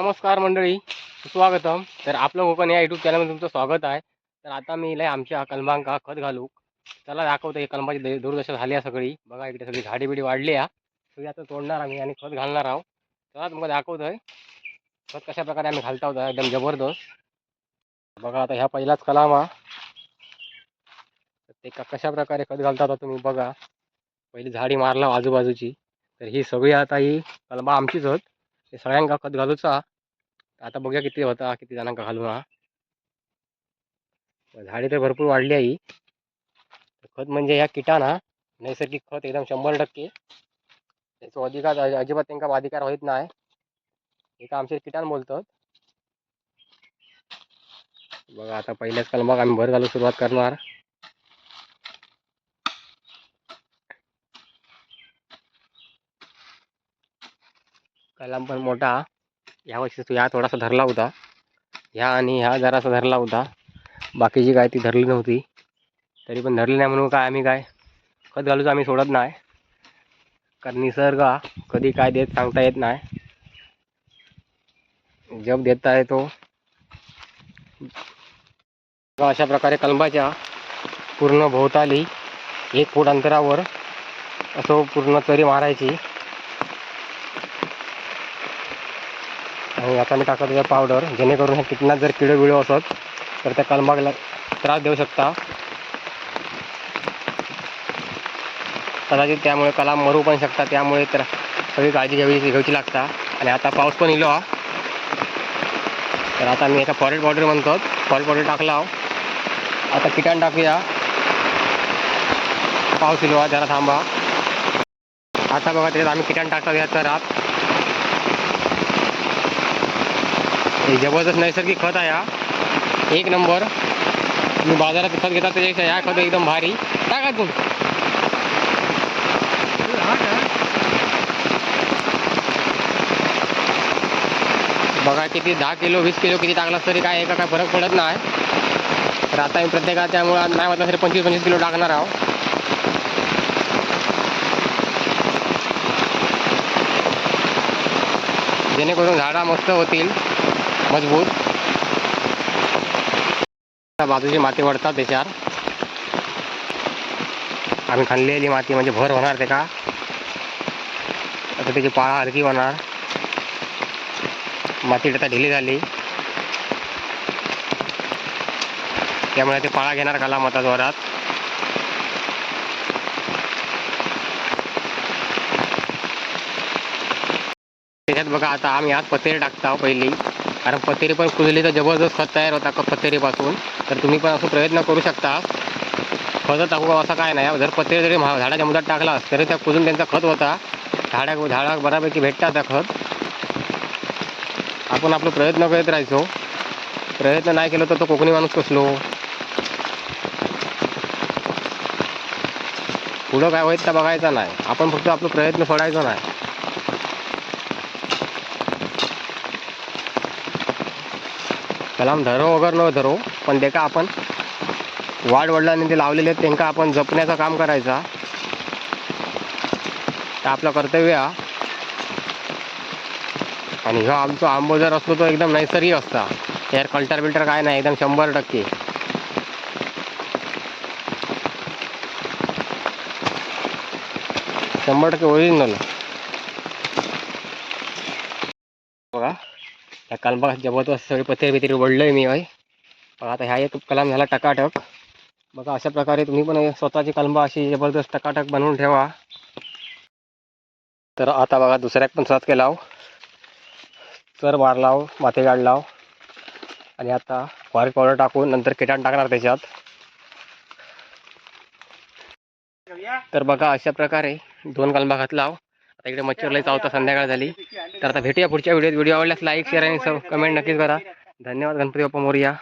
नमस्कार मंडळी स्वागतम. तर आपलं कोकण या युट्यूब चॅनलमध्ये तुमचं स्वागत आहे. तर आता मी इलाय आमच्या कलमांका खत घालू. चला दाखवतो हे कलमाची दुर्दशा झाली आहे सगळी. बघा इकडे सगळी झाडी बिडी वाढली आहे. सगळी आता तोडणार आम्ही आणि खत घालणार आहोत. चला तुम्हाला आहे खत कशा प्रकारे आम्ही घालता होता एकदम जबरदस्त. बघा आता ह्या पहिलाच कलाम तर ते कशा प्रकारे खत घालता होता तुम्ही बघा. पहिली झाडी मारला आजूबाजूची. तर ही सगळी आता ही कलमा आमचीच होत. ते सगळ्यांका खत घालूचा. आता बघूया किती होता किती जणांका घालू हा. झाडे तर भरपूर वाढली आहे. खत म्हणजे ह्या किटाना नैसर्गिक खत एकदम शंभर टक्के. त्याचो अधिकार अजिबात त्यांना अधिकार होत नाही. एका आमचे किटान बोलतात. बघा आता पहिल्याच कलमाक आम्ही भर घालू सुरुवात करणार. कलम पण मोठा. ह्या वर्षी तो ह्या थोडासा धरला होता. ह्या आणि ह्या जरासा धरला होता. बाकीची काय ती धरली नव्हती. तरी पण धरली नाही म्हणून काय आम्ही काय खत घालूच आम्ही सोडत नाही. कारण निसर्ग कधी काय देत सांगता येत नाही. जप देता आहे तो. अशा प्रकारे कलंबाच्या पूर्ण भोवताली एक फूट अंतरावर असं पूर्ण तरी मारायची. आणि आता मी टाकत होतो पावडर जेणेकरून हे किटनात जर किडे बिडो असत तर त्या कलमागला त्रास देऊ शकता. कदाचित त्यामुळे कलम मरू पण शकता त्यामुळे तर सगळी काळजी घ्यावी घ्यायची लागता. आणि आता पाऊस पण इलो. हा तर आता मी एका फॉरेट पावडर म्हणतो. फॉरेट पावडर टाकला. आता किटाण टाकूया. पाऊस इलो हा जरा थांबा. आता बघा त्याच्यात आम्ही किटाण टाकतो या रात. हे जबरदस्त नैसर्गिक खत आहे हा. एक नंबर. तुम्ही बाजारात खत घेता त्याच्यापेक्षा या खत एकदम भारी. टाका तू बघा किती दहा किलो वीस किलो किती टाकलास तरी काय एका काय फरक पडत नाही. तर आता मी प्रत्येकाच्यामुळे नाही वाटलं तरी पंचवीस पंचवीस किलो टाकणार आहो जेणेकरून झाडा मस्त होतील. मजबूत. बाजूची माती वळतात त्याच्यावर आम्ही खाल्लेली माती म्हणजे भर होणार ते का? आता त्याची पाळा हलकी होणार. माती आता ढिली झाली. त्यामुळे ते पाळा घेणार काला मता जोरात. त्याच्यात बघा आता आम्ही आज पतेरी टाकता पहिली. कारण पतेरी पण कुजली तर जबरदस्त खत तयार होता का पतेरीपासून तर तुम्ही पण असं प्रयत्न करू शकता. खत टाकू असं काय नाही. जर पतेरी जरी झाडाच्या मुदात टाकला तरी त्या कुजून त्यांचा खत होता. झाडा झाडाक बऱ्यापैकी भेटतात त्या खत. आपण आपलं प्रयत्न करत राहायचो. प्रयत्न नाही केलं तर तो कोकणी माणूस कसलो? पुढं काय होईल तर बघायचं नाही. आपण फक्त आपलं प्रयत्न सोडायचा नाही. कलाम धरो वगैरे न धरो पण ते का आपण वाढवडिलांनी ते लावलेले आहेत त्यांना आपण जपण्याचं काम करायचा. आपलं कर्तव्य हा. आणि ह्यो आमचा आंबो जर असतो तो एकदम नैसर्गिक असता. यार कल्टर बिल्टर काय नाही एकदम शंभर टक्के. शंभर टक्के ओरिजिनल बघा काल बघा जबरदस्त सगळे पत्ते बित्री वडलोय मी होय. बघा आता ह्या एक कलम झाला टकाटक. बघा अशा प्रकारे तुम्ही पण स्वतःची कलमा अशी जबरदस्त टकाटक बनवून ठेवा. तर आता बघा दुसऱ्याक पण सुरुवात केला हो. चर मारलाव गाड लाव. आणि आता फॉरेस्ट पावडर टाकून नंतर किटाण टाकणार त्याच्यात. तर बघा अशा प्रकारे दोन कलमा घातलाव हो. आता इकडे मच्छर लई चावता संध्याकाळ झाली. तर आता भेटूया पुढच्या व्हिडिओत. व्हिडिओ आवडल्यास लाईक शेअर आणि कमेंट नक्कीच करा. धन्यवाद गणपती बाप्पा मोरया.